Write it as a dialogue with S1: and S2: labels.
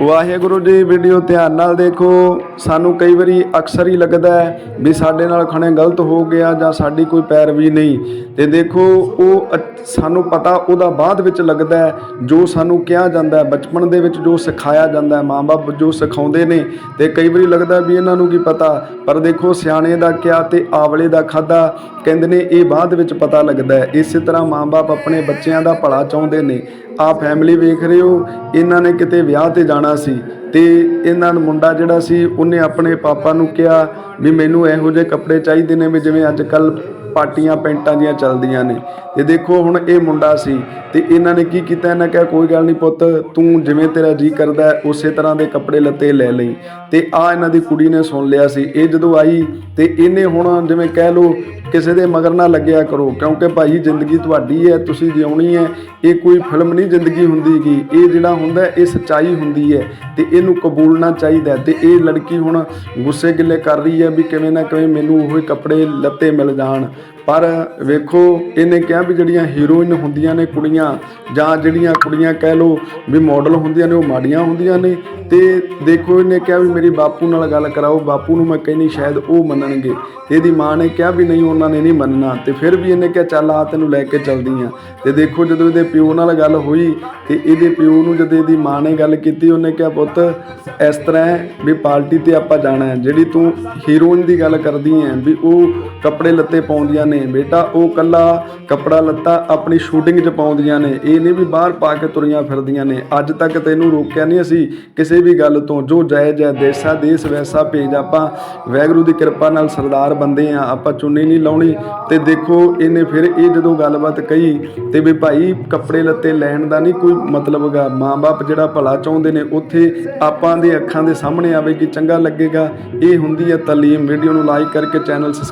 S1: Waheguru ji video ਧਿਆਨ ਨਾਲ ਦੇਖੋ। ਸਾਨੂੰ ਕਈ ਵਾਰੀ ਅਕਸਰ ਹੀ ਲੱਗਦਾ ਹੈ ਵੀ ਸਾਡੇ ਨਾਲ ਖਣੇ ਗਲਤ ਹੋ ਗਿਆ ਜਾਂ ਸਾਡੀ ਕੋਈ ਪੈਰਵੀ ਨਹੀਂ। ਤੇ ਦੇਖੋ, ਉਹ ਸਾਨੂੰ ਪਤਾ ਉਹਦਾ ਬਾਅਦ ਵਿੱਚ ਲੱਗਦਾ ਹੈ, ਜੋ ਸਾਨੂੰ ਕਿਹਾ ਜਾਂਦਾ ਹੈ, ਬਚਪਨ ਦੇ ਵਿੱਚ ਜੋ ਸਿਖਾਇਆ ਜਾਂਦਾ ਹੈ, ਮਾਂ-ਬਾਪ ਜੋ ਸਿਖਾਉਂਦੇ ਨੇ, ਤੇ ਕਈ ਵਾਰੀ ਲੱਗਦਾ ਵੀ ਇਹਨਾਂ ਨੂੰ ਕੀ ਪਤਾ। ਪਰ ਦੇਖੋ, ਸਿਆਣੇ ਦਾ ਕਿਹਾ ਤੇ ਆਵਲੇ ਦਾ ਖਾਦਾ ਕਹਿੰਦੇ ਨੇ ਇਹ ਬਾਅਦ ਵਿੱਚ ਪਤਾ ਲੱਗਦਾ ਹੈ। ਇਸੇ ਤਰ੍ਹਾਂ ਮਾਂ-ਬਾਪ ਆਪਣੇ ਬੱਚਿਆਂ ਦਾ ਭਲਾ ਚਾਹੁੰਦੇ ਨੇ। ਆ ਫੈਮਿਲੀ ਵੇਖ ਰਹੇ ਹੋ, ਇਹਨਾਂ ਨੇ ਕਿਤੇ ਵਿਆਹ ਤੇ ਜਾਣਾ ਸੀ ਤੇ ਇਹਨਾਂ ਦਾ ਮੁੰਡਾ ਜਿਹੜਾ ਸੀ, ਉਹਨੇ ਆਪਣੇ ਪਾਪਾ ਨੂੰ ਕਿਹਾ ਵੀ ਮੈਨੂੰ ਇਹੋ ਜਿਹੇ ਕੱਪੜੇ ਚਾਹੀਦੇ ਨੇ ਵੀ ਜਿਵੇਂ ਅੱਜ ਕੱਲ ਪਾਟੀਆਂ ਪੈਂਟਾਂ ਦੀਆਂ ਚੱਲਦੀਆਂ ਨੇ। ਤੇ ਦੇਖੋ ਹੁਣ ਇਹ ਮੁੰਡਾ ਸੀ ਤੇ ਇਹਨਾਂ ਨੇ ਕੀ ਕੀਤਾ? ਇਹਨਾਂ ਕਿਹਾ, ਕੋਈ ਗੱਲ ਨਹੀਂ ਪੁੱਤ, ਤੂੰ ਜਿਵੇਂ ਤੇਰਾ ਜੀ ਕਰਦਾ ਉਸੇ ਤਰ੍ਹਾਂ ਦੇ ਕੱਪੜੇ ਲੱਤੇ ਲੈ ਲਈ। ਤੇ ਆ ਇਹਨਾਂ ਦੀ ਕੁੜੀ ਨੇ ਸੁਣ ਲਿਆ ਸੀ। ਇਹ ਜਦੋਂ ਆਈ ਤੇ ਇਹਨੇ ਹੁਣ ਜਿਵੇਂ ਕਹਿ ਲਓ ਕਿਸੇ ਦੇ ਮਗਰ ਨਾ ਲੱਗਿਆ ਕਰੋ, ਕਿਉਂਕਿ ਭਾਈ ਜ਼ਿੰਦਗੀ ਤੁਹਾਡੀ ਹੈ, ਤੁਸੀਂ ਜਿਉਣੀ ਹੈ, ਇਹ ਕੋਈ ਫਿਲਮ ਨਹੀਂ ਜ਼ਿੰਦਗੀ ਹੁੰਦੀ ਗੀ। ਇਹ ਜਿਹੜਾ ਹੁੰਦਾ, ਇਹ ਸੱਚਾਈ ਹੁੰਦੀ ਹੈ ਤੇ ਇਹਨੂੰ ਕਬੂਲਣਾ ਚਾਹੀਦਾ। ਹੈ ਤੇ ਇਹ ਲੜਕੀ ਹੁਣ ਗੁੱਸੇ ਗਿੱਲੇ ਕਰ ਰਹੀ ਹੈ ਵੀ ਕਿਵੇਂ ਨਾ ਕਿਵੇਂ ਮੈਨੂੰ ਉਹ ਕੱਪੜੇ ਲੱਤੇ ਮਿਲ ਜਾਣ। ਪਰ ਵੇਖੋ, ਇਹਨੇ ਕਿਹਾ ਵੀ ਜਿਹੜੀਆਂ ਹੀਰੋਇਨ ਹੁੰਦੀਆਂ ਨੇ ਕੁੜੀਆਂ, ਜਾਂ ਜਿਹੜੀਆਂ ਕੁੜੀਆਂ ਕਹਿ ਲਓ ਵੀ ਮਾਡਲ ਹੁੰਦੀਆਂ ਨੇ, ਉਹ ਮਾੜੀਆਂ ਹੁੰਦੀਆਂ ਨੇ, ਤੇ ਦੇਖੋ ਇਹਨੇ ਕਿਹਾ ਵੀ ਮੇਰੀ ਬਾਪੂ ਨਾਲ ਗੱਲ ਕਰਾਓ, ਬਾਪੂ ਨੂੰ ਮੈਂ ਕਹਿੰਨੀ ਸ਼ਾਇਦ ਉਹ ਮੰਨਣਗੇ। ਇਹਦੀ ਮਾਂ ਨੇ ਕਿਹਾ ਵੀ ਨਹੀਂ, ਉਹਨਾਂ ਨੇ ਨਹੀਂ ਮੰਨਣਾ। ਤੇ ਫਿਰ ਵੀ ਇਹਨੇ ਕਿਹਾ, ਚੱਲ ਆ ਤੈਨੂੰ ਲੈ ਕੇ ਚੱਲਦੀ ਆ। ਤੇ ਦੇਖੋ ਜਦੋਂ ਇਹਦੇ ਪਿਓ ਨਾਲ ਗੱਲ ਹੋਈ, ਤੇ ਇਹਦੇ ਪਿਓ ਨੂੰ ਜਦੋਂ ਇਹਦੀ ਮਾਂ ਨੇ ਗੱਲ ਕੀਤੀ, ਉਹਨੇ ਕਿਹਾ, ਪੁੱਤ, ਇਸ ਤਰ੍ਹਾਂ ਵੀ ਪਾਰਟੀ ਤੇ ਆਪਾਂ ਜਾਣਾ ਹੈ। ਜਿਹੜੀ ਤੂੰ ਹੀਰੋਇਨ ਦੀ ਗੱਲ ਕਰਦੀ ਹੈ, ਵੀ ਉਹ ਕੱਪੜੇ ਲੱਤੇ ਪਾਉਂਦੀਆਂ ਨੇ ਬੇਟਾ, ਉਹ ਕੱਲਾ ਕੱਪੜਾ ਲੱਤਾ ਆਪਣੀ ਸ਼ੂਟਿੰਗ 'ਚ ਪਾਉਂਦੀਆਂ ਨੇ। ਇਹ ਨਹੀਂ ਵੀ ਬਾਹਰ ਪਾ ਕੇ ਤੁਰੀਆਂ ਫਿਰਦੀਆਂ ਨੇ। ਅੱਜ ਤੱਕ ਤੈਨੂੰ ਰੋਕਿਆ ਨਹੀਂ ਅਸੀਂ। ਕਿਸੇ ਵੀ ਗੱਲ ਤੋਂ ਜੋ ਜਾਇਜ਼ ਹੈ, ਦੇਸਾ, ਦੇਸ ਵੈਸਾ ਭੇਜ ਆਪਾਂ। ਵੈਗਰੂ ਦੀ ਕਿਰਪਾ ਨਾਲ ਸਰਦਾਰ ਬੰਦੇ ਆ ਆਪਾਂ ਚੁੰਨੀ ਨਹੀਂ ਲਾਉਣੀ। ਤੇ ਦੇਖੋ, ਇਹਨੇ ਫਿਰ ਇਹ ਜਦੋਂ ਗੱਲਬਾਤ ਕਹੀ ਤੇ ਵੀ ਭਾਈ ਕੱਪੜੇ ਲੱਤੇ ਲੈਣ ਦਾ ਨਹੀਂ ਕੋਈ ਮਤਲਬ ਗਾ। ਮਾਂ-ਬਾਪ ਜਿਹੜਾ ਭਲਾ ਚਾਹੁੰਦੇ ਨੇ, ਉੱਥੇ ਆਪਾਂ ਦੇ ਅੱਖਾਂ ਦੇ ਸਾਹਮਣੇ ਆਵੇ ਕਿ ਚੰਗਾ ਲੱਗੇਗਾ। ਇਹ ਹੁੰਦੀ ਹੈ ਤਾਲੀਮ। ਵੀਡੀਓ ਨੂੰ ਲਾਈਕ ਕਰਕੇ ਚੈਨਲ ਸਬਸਕ੍ਰਾਈਬ